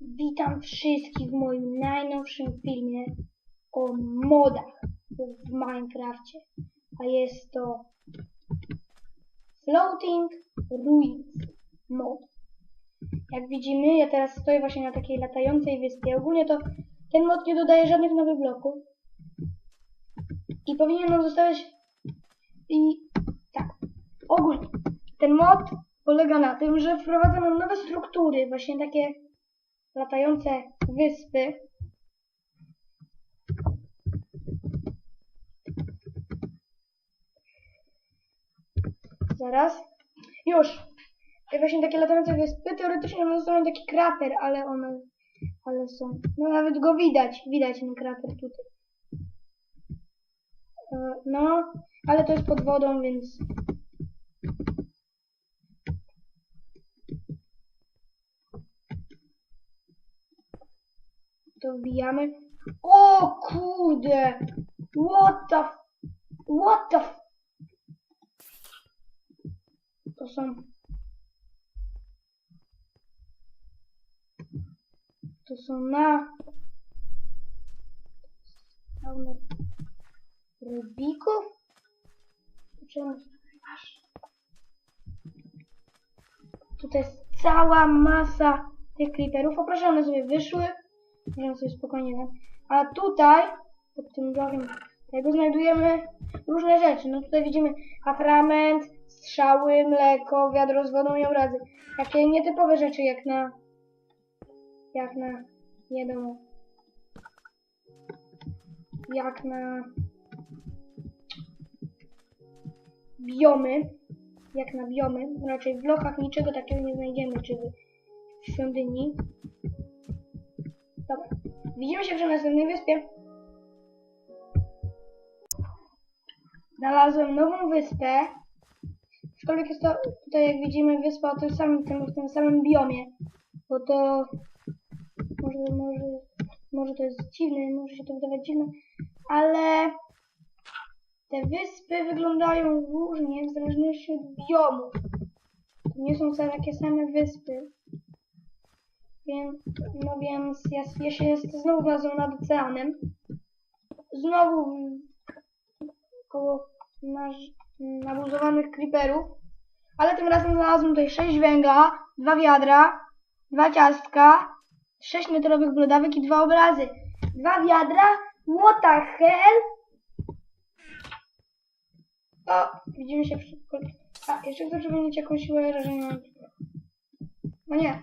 Witam wszystkich w moim najnowszym filmie o modach w Minecrafcie. A jest to Floating Ruins mod. Jak widzimy, ja teraz stoję właśnie na takiej latającej wyspie. Ogólnie to ten mod nie dodaje żadnych nowych bloków. I powinien on zostać... I tak, ogólnie ten mod polega na tym, że wprowadza nam nowe struktury, właśnie takie latające wyspy. Zaraz. Już. Właśnie takie latające wyspy. Teoretycznie one zostaną taki krater, ale one, ale są. No nawet go widać. Widać ten krater tutaj. E, No, ale to jest pod wodą, więc to wbijamy. O kurde! What the What the To są... To są na... Spawner Rubików? Czemu? Tutaj jest cała masa tych creeperów. One sobie wyszły. Możemy sobie spokojnie tam. A tutaj, pod tym blogiem, tego znajdujemy różne rzeczy. No tutaj widzimy atrament, strzały, mleko, wiadro z wodą i obrazy. Takie nietypowe rzeczy jak na... Jak na... Nie. Jak na... Biomy. Jak na biomy. Raczej w blokach niczego takiego nie znajdziemy, czy w świątyni. Dobra. Widzimy się przy następnej wyspie. Znalazłem nową wyspę. Aczkolwiek jest to tutaj, jak widzimy, wyspa o tym samym, tym, w tym samym biomie. Bo to może, może, może to jest dziwne, może się to wydawać dziwne, ale te wyspy wyglądają różnie w zależności od biomów. To nie są takie same wyspy. Więc, no więc ja, ja się znowu znalazłem nad oceanem. Znowu koło naż- nabuzowanych creeperów. Ale tym razem znalazłem tutaj 6 węgla, dwa wiadra, dwa ciastka, 6 metrowych blodawek i dwa obrazy. Dwa wiadra? What the hell? O, widzimy się przy... A, jeszcze chcę przypomnieć jakąś siłę, mam... No nie.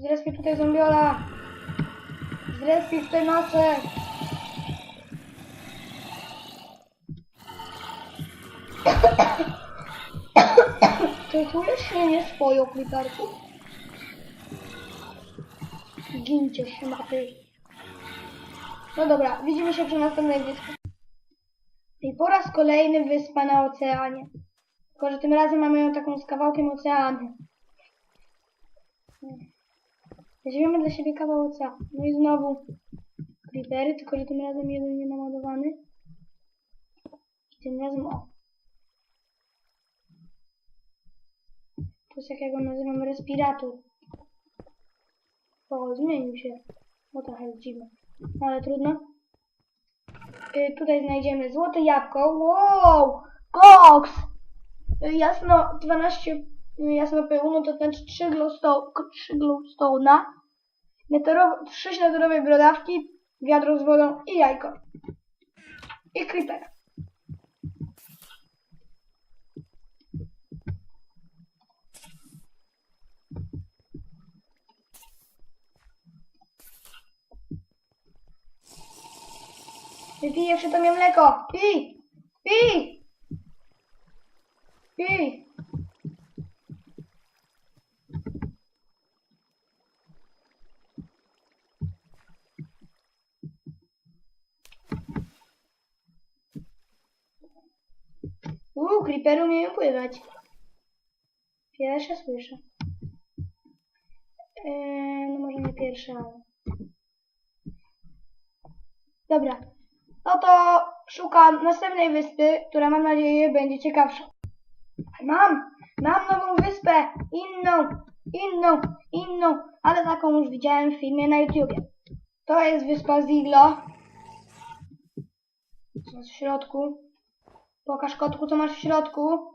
Zrespię tutaj zombiola. Zrespię tutaj masę. Ty czujesz się nie swoją kliparku? Gincie szmaty. No dobra, widzimy się przy następnej wyspie. I po raz kolejny wyspa na oceanie. Tylko, że tym razem mamy ją taką z kawałkiem oceanu. Weźmiemy dla siebie kawał oceanu. No i znowu creepery, tylko że tym razem jeden nie naładowany. I tym razem o. To jest jak ja go nazywam respirator. O, zmienił się. No trochę dziwne. No, ale trudno. Y, tutaj znajdziemy złote jabłko. Wow! Koks! Y, jasno 12 jasno pyłu, no to znaczy 3 glowstone, 3 glowstone'a. Netorowo, 3 netorowe brodawki, wiadro z wodą i jajko. I creeper. Wypij jeszcze to mnie mleko. Pij! Pij! Pij! Uuu, creepery umieją pływać. Pierwsze słyszę. Eee, no może nie pierwsze, ale... Dobra. No to szukam następnej wyspy, która mam nadzieję będzie ciekawsza. Mam! Mam nową wyspę! Inną! Inną, inną, ale taką już widziałem w filmie na YouTubie. To jest wyspa Ziglo. Co w środku? Pokaż kotku, co masz w środku.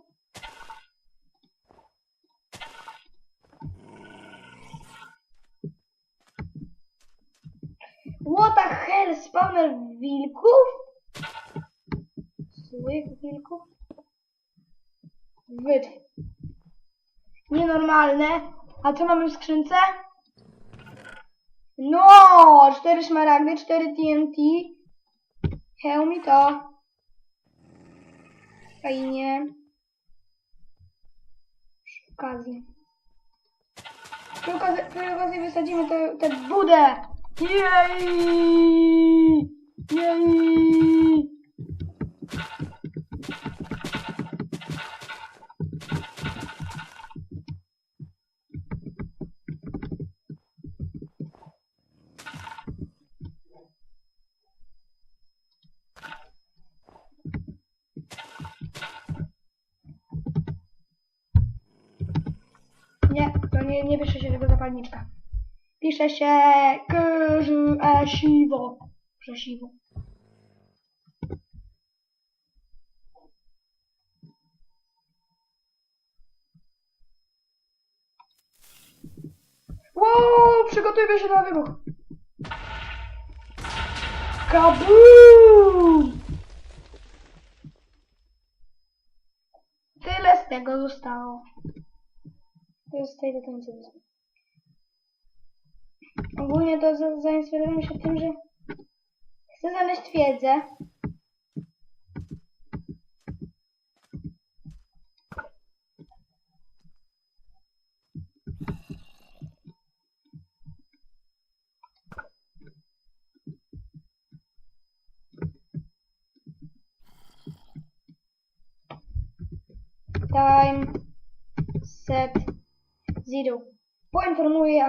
What the hell, spawner wilków? Złych wilków? Wytw. Nienormalne. A co mamy w skrzynce? No! Cztery szmaragdy, cztery TNT. Heł mi to. Fajnie. Przy okazji. Przy okazji, przy okazji wysadzimy tę tę budę. Jej! Jej! Nie, nie, pisze się tego zapalniczka. Pisze się Krzesiwo. Krzesiwo. Wow, przygotujmy się na wybuch. Kaboom! Tyle z tego zostało. Tej do końca. Ogólnie to za- zainspirowałem się tym, że chcę znaleźć twierdze. Time set Зірю. Поінформує